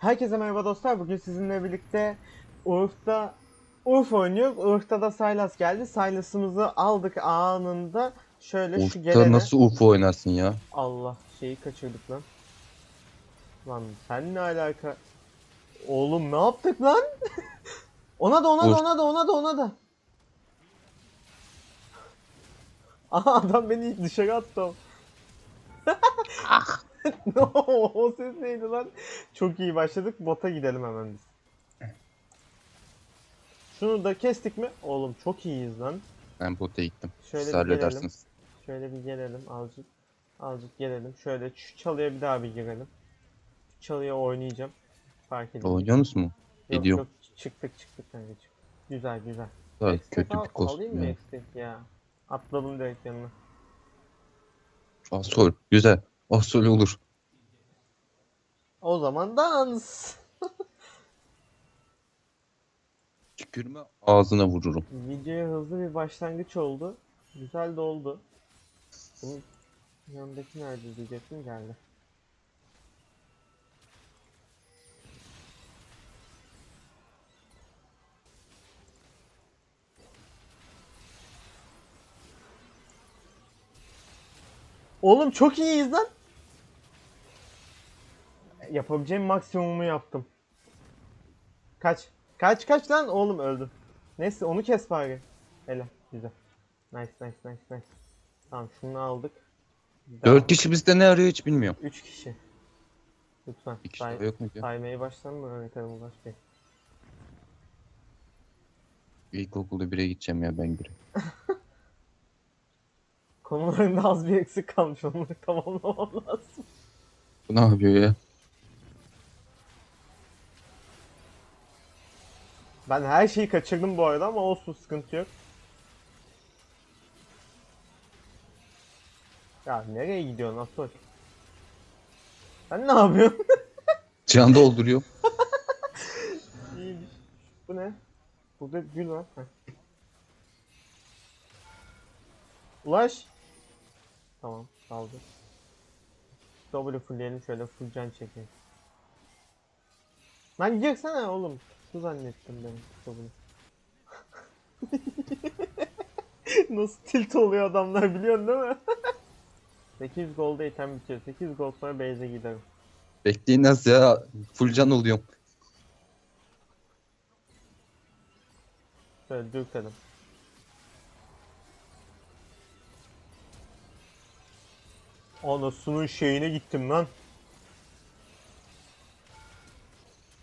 Herkese merhaba dostlar. Bugün sizinle birlikte Urf'ta Urf oynuyoruz. Urf'ta da Sylas geldi. Sylas'ımızı aldık anında. Şöyle şu Urf'ta gelene... nasıl UFO oynarsın ya? Allah şeyi kaçırdık lan. Lan sen ne alaka? Oğlum ne yaptık lan? ona da ona da Urf- ona da ona da ona da. Aha adam beni dışarı attı. no, o ses neydi lan? Çok iyi başladık. Bota gidelim hemen biz. Şunu da kestik mi? Oğlum çok iyiyiz lan. Ben bota gittim. Şöyle Siz halledersiniz. Şöyle bir gelelim azıcık. Azıcık gelelim. Şöyle şu çalıya bir daha bir girelim. Şu çalıya oynayacağım. Fark edin. Oynuyorsunuz mu? Yok Ediyor. yok çıktık çıktık kanka çıktık. Güzel güzel. Daha Ekstek kötü al- bir kostüm Alayım mı ya? Atladım direkt yanına. Asol. Güzel. Asol olur. O zaman dans. Tükürme ağzına vururum. Videoya hızlı bir başlangıç oldu. Güzel de oldu. Bunun yanındaki nerede diyecektim geldi. Oğlum çok iyiyiz lan. Yapabileceğim maksimumu yaptım. Kaç. Kaç kaç lan oğlum öldü. Neyse onu kes bari. Hele güzel. Nice nice nice nice. Tamam şunu aldık. Dört kişi bizde ne arıyor hiç bilmiyorum. 3 kişi. Lütfen. Bir kişi say- yok mu ya? saymaya başlar mı Mehmet Ali Ulaş Bey? İlkokulda 1'e gideceğim ya ben bire. Konularında az bir eksik kalmış onları tamamlamam lazım. Bu ne yapıyor ya? Ben her şeyi kaçırdım bu arada ama olsun sıkıntı yok. Ya nereye gidiyorsun Atol? Sen ne yapıyorsun? Can dolduruyor. İyiymiş. Bu ne? Burada gül var. Heh. Ulaş. Tamam kaldı. W fullleyelim şöyle full can çekeyim. Lan girsene oğlum. Su zannettim ben W. Nasıl tilt oluyor adamlar biliyorsun değil mi? 8 golda item bitiyor. 8 gol sonra base'e giderim. Bekleyin nasıl ya? Full can oluyorum. Şöyle dürtelim. Anasının şeyine gittim lan.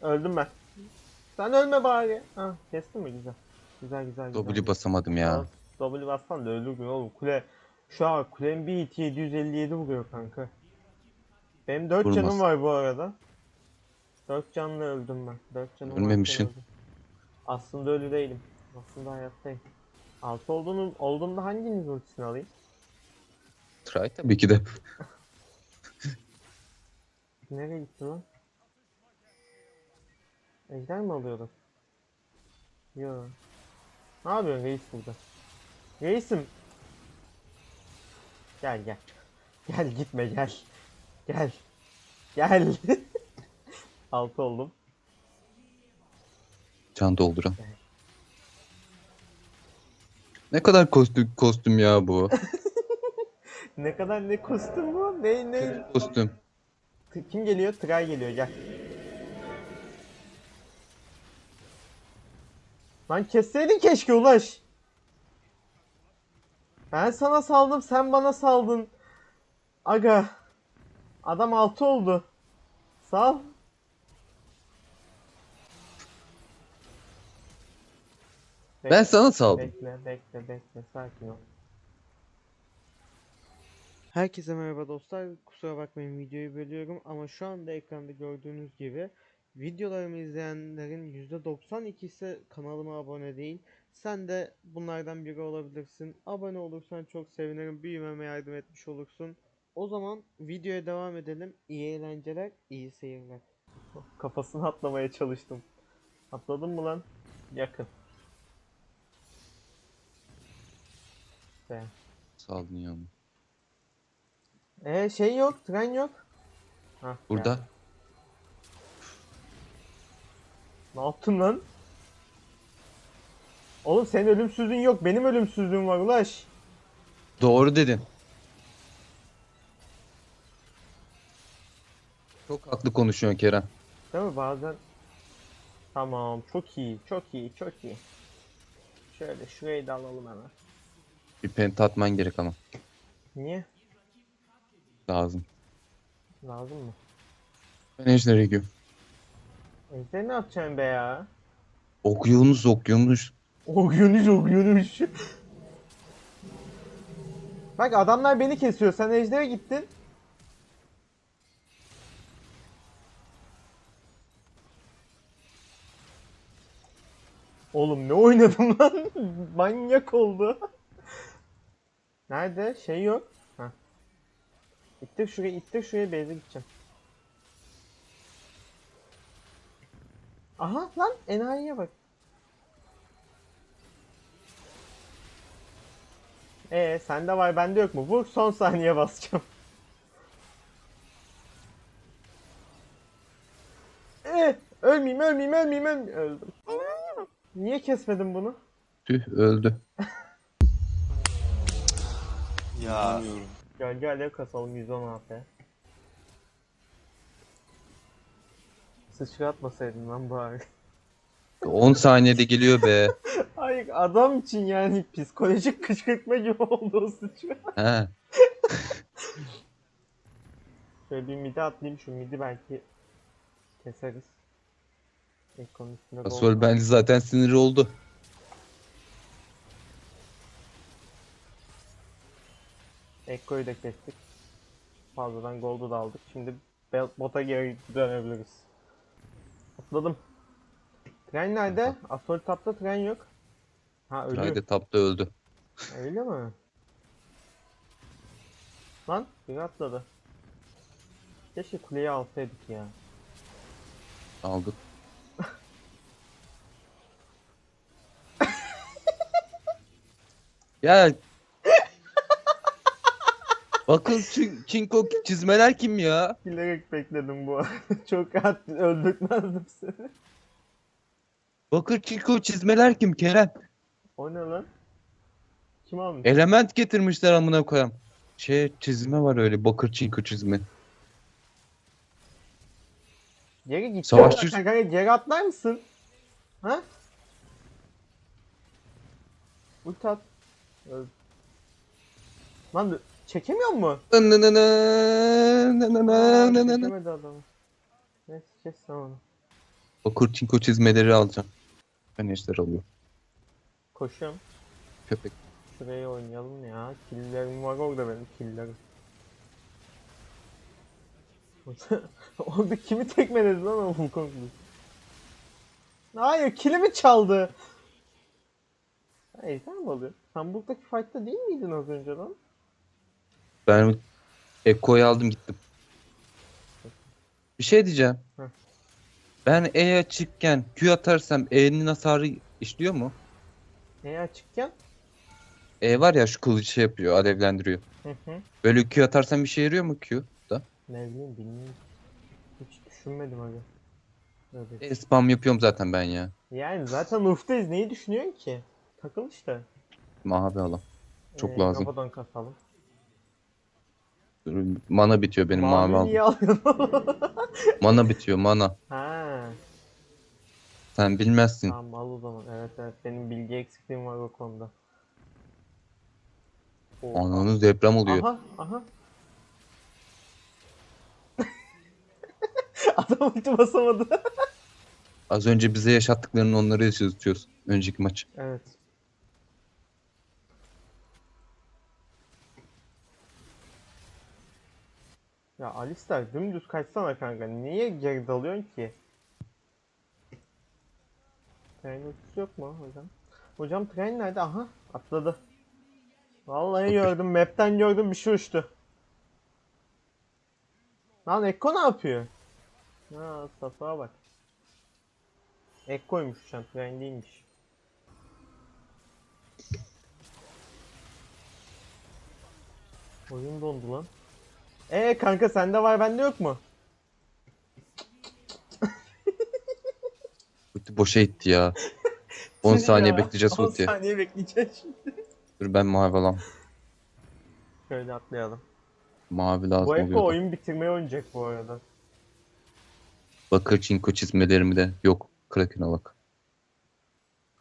Öldüm ben. Sen ölme bari. Ha, kestin mi? Güzel. Güzel güzel güzel. W basamadım ya. W bassan da ölürdün oğlum. Kule şu an kulenin bir hit 757 vuruyor kanka. Benim 4 Vurmaz. canım var bu arada. 4 canla öldüm ben. 4 canım Ölmemişsin. öldüm. Aslında ölü değilim. Aslında hayattayım. Altı olduğunu, olduğunda hanginiz ultisini alayım? Try tabii ki de. Nereye gitti lan? Ejder mi alıyorduk? Yo. Ne yapıyorsun reis burada? Reisim. Gel gel. Gel gitme gel. Gel. Gel. Altı oldum. Can dolduran. Ne kadar kostüm kostüm ya bu. Ne kadar ne kostüm bu? Ne ne? kostüm. Kim geliyor? Tray geliyor gel. Lan kesseydin keşke Ulaş. Ben sana saldım sen bana saldın. Aga. Adam altı oldu. Sal. Ben sana saldım. Bekle, bekle, bekle. Sakin ol. Herkese merhaba dostlar. Kusura bakmayın videoyu bölüyorum ama şu anda ekranda gördüğünüz gibi videolarımı izleyenlerin %92'si kanalıma abone değil. Sen de bunlardan biri olabilirsin. Abone olursan çok sevinirim. Büyümeme yardım etmiş olursun. O zaman videoya devam edelim. İyi eğlenceler, iyi seyirler. Kafasını atlamaya çalıştım. Atladın mı lan? Yakın. Be. Saldın ya. Ee şey yok, tren yok. Hah, Burada. geldi. Ne yaptın lan? Oğlum senin ölümsüzlüğün yok. Benim ölümsüzlüğüm var ulaş. Doğru dedin. Çok haklı konuşuyorsun Kerem. Değil mi bazen? Tamam çok iyi çok iyi çok iyi. Şöyle şurayı da alalım hemen. Bir penta atman gerek ama. Niye? Lazım. Lazım mı? Ben ejderha Ejder ne yapacaksın be ya? Okyanus okyanus. Okyanus okyanus. Bak adamlar beni kesiyor. Sen ejdere gittin. Oğlum ne oynadım lan? Manyak oldu. Nerede? Şey yok. Ha. İttir şuraya, ittir şuraya base'e gideceğim. Aha lan enayiye bak. Ee sende var bende yok mu? Vur son saniye basacağım. Ee ölmeyeyim ölmeyeyim ölmeyeyim ölmeyeyim. Öldüm. Niye kesmedin bunu? Tüh öldü. Ya Gölge alev kasalım 110 AP. Sıçratmasaydın lan bari. 10 saniyede geliyor be. Hayır adam için yani psikolojik kışkırtma gibi oldu o sıçra. He. Şöyle bir midi atlayayım şu midi belki keseriz. Ekranın üstünde Asol gold var. bence zaten sinir oldu. Ekko'yu da kestik. Fazladan gold'u da aldık. Şimdi bota geri dönebiliriz. Atladım. Tren nerede? Asol tapta tren yok. Ha ölü. Haydi tapta öldü. Öyle mi? Lan biri atladı. Keşke kuleyi alsaydık ya. Aldık. ya Bakın çin- çinko çizmeler kim ya? Bilerek bekledim bu arada. Çok rahat öldürtmezdim seni. Bakır çinko çizmeler kim Kerem? O ne lan? Kim almış? Element getirmişler amına koyam. Şey çizme var öyle bakır çinko çizme. Geri git. Savaşçı- Kanka geri atlar mısın? Ha? Ulti at. Öl. Lan çekemiyor mu? Çekemedi adamı. Neyse kes sen onu. Bakır çinko çizmeleri alacağım. Ben eşler alıyorum. Koşuyorum. Köpek. Şuraya oynayalım ya. Killerim var orada benim killerim. orada kimi tekmeledi lan o Wukong'lu? Hayır kilimi çaldı. Sen mi alıyorsun? Sen buradaki fight'ta değil miydin az önce lan? Ben Ekko'yu aldım gittim. Bir şey diyeceğim. Heh. Ben E açıkken Q atarsam E'nin hasarı işliyor mu? Neye açıkken? E var ya şu kılıç şey yapıyor, alevlendiriyor. Hı hı. Böyle Q atarsam bir şey yarıyor mu Q da? Ne bileyim bilmiyorum. Hiç düşünmedim abi. Öyle. E spam yapıyorum zaten ben ya. Yani zaten Uf'tayız neyi düşünüyorsun ki? Takıl işte. Mavi alam. Çok Ee, lazım. Kafadan kasalım. Mana bitiyor benim mavi, Mavi niye alıyorsun? Mana bitiyor mana. ha. Sen bilmezsin. Tamam al o zaman. Evet evet benim bilgi eksikliğim var o konuda. Oha. Ananız deprem oluyor. Aha aha. Adam ulti basamadı. Az önce bize yaşattıklarını onları yaşatıyoruz. Önceki maç. evet. Ya Alistar dümdüz kaçsana kanka. Niye geri dalıyorsun ki? Tren ultisi yok mu hocam? Hocam tren nerede? Aha atladı. Vallahi gördüm. Map'ten gördüm bir şey uçtu. Lan Ekko ne yapıyor? Ha Safa bak. Ekko'ymuş şu an tren değilmiş. Oyun dondu lan. Ee kanka sende var bende yok mu? Bıtı boşa gitti ya. 10 Seni saniye ya, bekleyeceğiz 10 ultiye. saniye bekleyeceğiz şimdi. Dur ben mavi alam. Şöyle atlayalım. Mavi lazım Bu Eko oluyordu. oyun bitirmeye oynayacak bu arada. Bakır çinko çizmelerimi de yok. Kraken'a bak.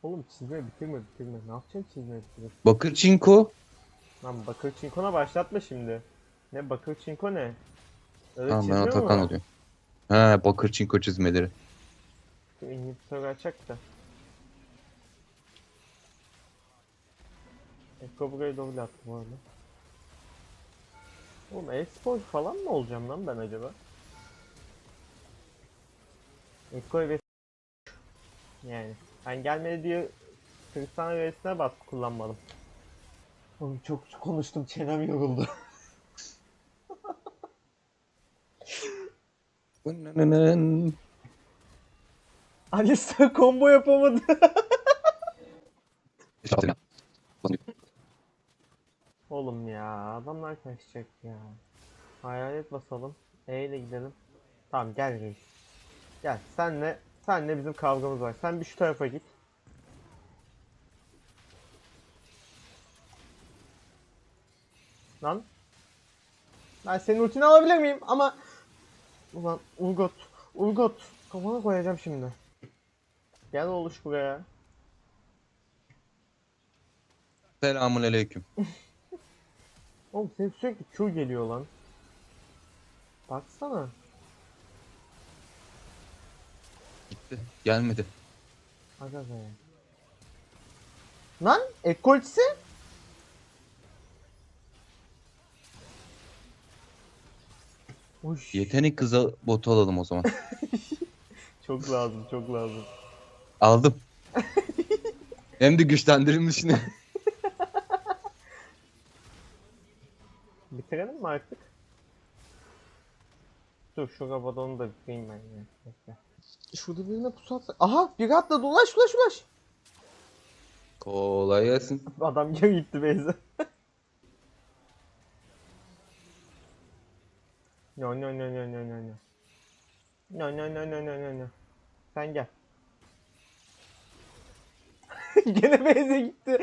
Oğlum çizme bitirme bitirme. Ne yapacaksın çizme bitirme? Bakır çinko. Lan Bakır Çinko'na başlatma şimdi. Ne Bakır Çinko ne? Öyle Tamam ben Atakan mu? oluyor. He bakır çinko çizmeleri. İngiltere açacak da. Eko burayı double attı bu arada. Oğlum e-spor falan mı olacağım lan ben acaba? Eko ve yani ben gelmedi diye Tristana VS'ine bas kullanmadım. Oğlum çok konuştum çenem yoruldu. Alistar combo yapamadı. Oğlum ya adamlar kaçacak ya. Hayalet basalım. E ile gidelim. Tamam gel reis. Gel senle senle bizim kavgamız var. Sen bir şu tarafa git. Lan. Ben senin ultini alabilir miyim? Ama Ulan Urgot, Urgot kafana koyacağım şimdi. Gel oluş buraya. Selamun aleyküm. Oğlum senin sürekli Q geliyor lan. Baksana. Gitti. Gelmedi. Aga be. Lan ekoltisi? Uş. Yetenek kıza botu alalım o zaman. Çok lazım, çok lazım. Aldım. Hem de güçlendirilmiş ne? Bitirelim mi artık? Dur şu rabadonu da bitireyim ben ya. Bekle. Şurada birine pusu atsak. Aha biri atladı ulaş ulaş ulaş. Kolay gelsin. Adam geri gitti Beyza. no no no no no no no. No no no no no no no. Sen gel. Gene Beyza gitti.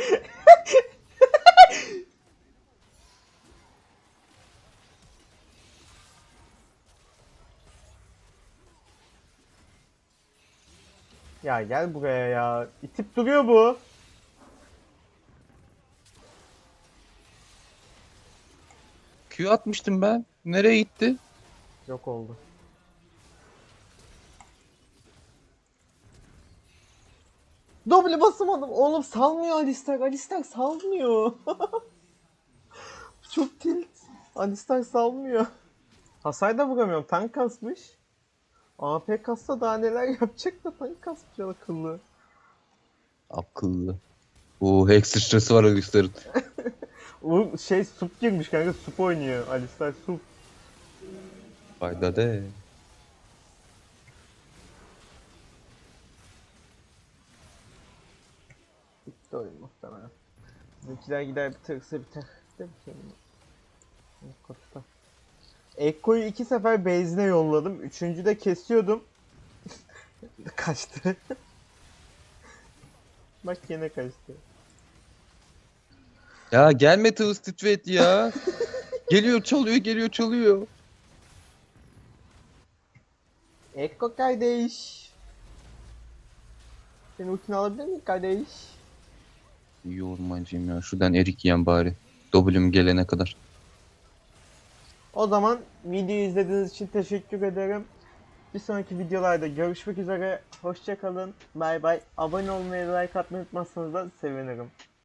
ya gel buraya ya. İtip duruyor bu. Q atmıştım ben. Nereye gitti? Yok oldu. Double basamadım. Oğlum salmıyor Alistar. Alistar salmıyor. Çok tilt. Alistar salmıyor. Hasar da vuramıyorum. Tank kasmış. AP kassa daha neler yapacak da tank kasmış akıllı. Akıllı. Bu hack sıçrası var Alistar'ın. O şey sup girmiş kanka sup oynuyor. Alistar sup. Fayda de. Bitti oyun muhtemelen. Bizimkiler gider biterse biter. Değil mi senin? Kotta. Ekko'yu iki sefer base'ine yolladım. Üçüncüde kesiyordum. Kaçtı. Bak yine kaçtı. Ya gelme Twisted Fate ya. geliyor çalıyor geliyor çalıyor. Ekko kardeş. Senin ultini alabilir miyim kardeş? İyi ormancıyım ya. Şuradan erik yiyen bari. W'm gelene kadar. O zaman videoyu izlediğiniz için teşekkür ederim. Bir sonraki videolarda görüşmek üzere. Hoşçakalın. Bay bay. Abone olmayı, like atmayı unutmazsanız da sevinirim.